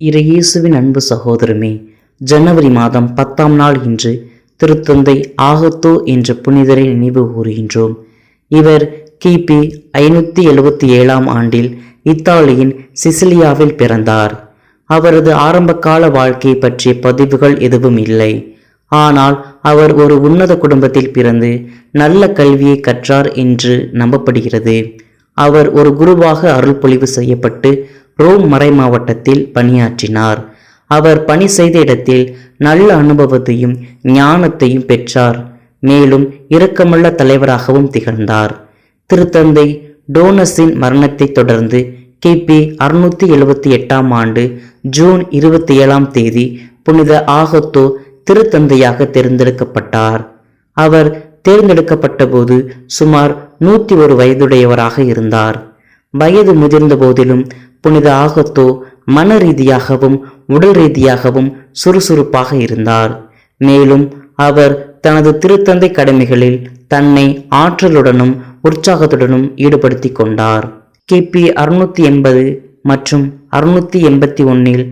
இறையேசுவின் அன்பு சகோதரமே ஜனவரி மாதம் பத்தாம் நாள் இன்று திருத்தந்தை ஆகத்தோ என்ற புனிதரை நினைவு கூறுகின்றோம். இவர் கிபி ஐநூற்றி எழுபத்தி ஏழாம் ஆண்டில் இத்தாலியின் சிசிலியாவில் பிறந்தார். அவரது ஆரம்பகால வாழ்க்கை பற்றிய பதிவுகள் எதுவும் இல்லை. ஆனால் அவர் ஒரு உன்னத குடும்பத்தில் பிறந்து நல்ல கல்வியை கற்றார் என்று நம்பப்படுகிறது. அவர் ஒரு குருவாக அருள்பொழிவு செய்யப்பட்டு ரோம் மறைமாவட்டத்தில் பணியாற்றினார். அவர் பணி செய்த இடத்தில் நல்ல அனுபவத்தையும் ஞானத்தையும் பெற்றார். மேலும் இரக்கமுள்ள தலைவராகவும் திகழ்ந்தார். திருத்தந்தை டோனஸின் மரணத்தைத் தொடர்ந்து கிபி அறுநூத்தி எழுபத்தி எட்டாம் ஆண்டு ஜூன் இருபத்தி ஏழாம் தேதி புனித ஆகத்தோ திருத்தந்தையாக தேர்ந்தெடுக்கப்பட்டார். அவர் தேர்ந்தெடுக்கப்பட்ட போது சுமார் நூற்றி ஒரு வயதுடையவராக இருந்தார். வயது முதிர்ந்த போதிலும் புனித ஆகத்தோ மன ரீதியாகவும் உடல் ரீதியாகவும் சுறுசுறுப்பாக இருந்தார். மேலும் அவர் தனது திருத்தந்தை கடமைகளில் தன்னை ஆற்றலுடனும் உற்சாகத்துடனும் ஈடுபடுத்தி கொண்டார். கிபி அறுநூத்தி எண்பது மற்றும் அறுநூத்தி எண்பத்தி ஒன்னில்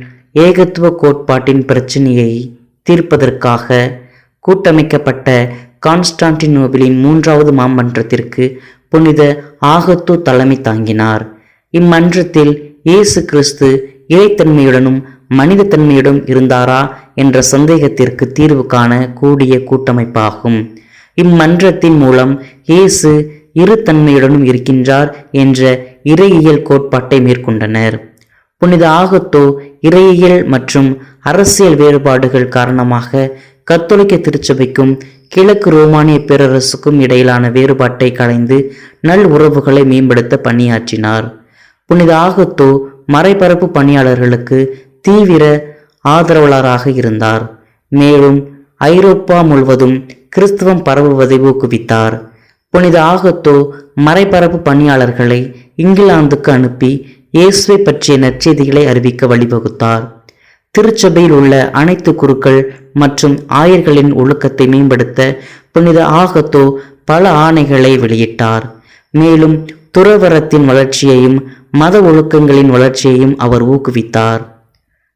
ஏகத்துவ கோட்பாட்டின் பிரச்சினையை தீர்ப்பதற்காக கூட்டமைக்கப்பட்ட கான்ஸ்டான்டினோபிளின் மூன்றாவது மாமன்றத்திற்கு புனித ஆகத்து தலைமை தாங்கினார். இம்மன்றத்தில் இயேசு கிறிஸ்து இறைத்தன்மையுடனும் மனிதத்தன்மையுடன் இருந்தாரா என்ற சந்தேகத்திற்கு தீர்வு காண கூடிய கூட்டமைப்பாகும். இம்மன்றத்தின் மூலம் இயேசு இரு தன்மையுடனும் இருக்கின்றார் என்ற இறையியல் கோட்பாட்டை மேற்கொண்டனர். புனித ஆகத்தோ இறையியல் மற்றும் அரசியல் வேறுபாடுகள் காரணமாக கத்தோலிக்க திருச்சபைக்கும் கிழக்கு ரோமானிய பேரரசுக்கும் இடையிலான வேறுபாட்டை களைந்து நல் உறவுகளை மேம்படுத்த பணியாற்றினார். புனித ஆகத்தோ மறைபரப்பு பணியாளர்களுக்கு தீவிர ஆதரவாளராக இருந்தார். மேலும் ஐரோப்பா முழுவதும் கிறிஸ்தவம் பரவுவதை ஊக்குவித்தார். புனித ஆகத்தோ மறைபரப்பு பணியாளர்களை இங்கிலாந்துக்கு அனுப்பி இயேசுவை பற்றிய நற்செய்திகளை அறிவிக்க வழிவகுத்தார். திருச்சபையில் உள்ள அனைத்து குருக்கள் மற்றும் ஆயர்களின் ஒழுக்கத்தை மேம்படுத்த புனித ஆகத்தோ பல ஆணைகளை வெளியிட்டார். மேலும் துறவரத்தின் வளர்ச்சியையும் மத ஒழுக்கங்களின் வளர்ச்சியையும் அவர் ஊக்குவித்தார்.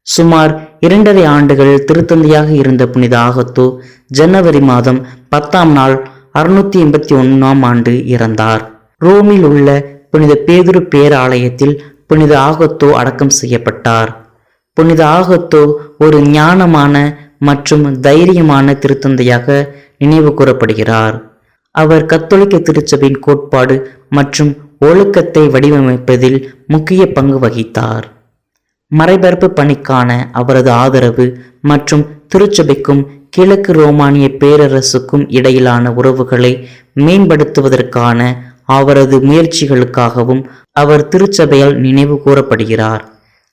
சுமார் இரண்டரை ஆண்டுகள் திருத்தந்தையாக இருந்த புனித ஆகத்தோ ஜனவரி மாதம் பத்தாம் நாள் அறுநூத்தி எண்பத்தி ஒன்றாம் ஆண்டு இறந்தார். ரோமில் உள்ள புனித பேதுரு பேராலயத்தில் புனித ஆகத்தோ அடக்கம் செய்யப்பட்டார். புனித ஆகத்தோ ஒரு ஞானமான மற்றும் தைரியமான திருத்தந்தையாக நினைவு கூறப்படுகிறார். அவர் கத்தோலிக்க திருச்சபையின் கோட்பாடு மற்றும் ஒழுக்கத்தை வடிவமைப்பதில் முக்கிய பங்கு வகித்தார். மறைபரப்பு பணிக்கான அவரது ஆதரவு மற்றும் திருச்சபைக்கும் கிழக்கு ரோமானிய பேரரசுக்கும் இடையிலான உறவுகளை மேம்படுத்துவதற்கான அவரது முயற்சிகளுக்காகவும் அவர் திருச்சபையால் நினைவு கூறப்படுகிறார்.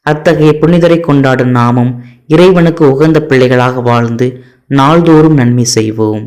அத்தகைய புனிதரை கொண்டாடும் நாமும் இறைவனுக்கு உகந்த பிள்ளைகளாக வாழ்ந்து நாள்தோறும் நன்மை செய்வோம்.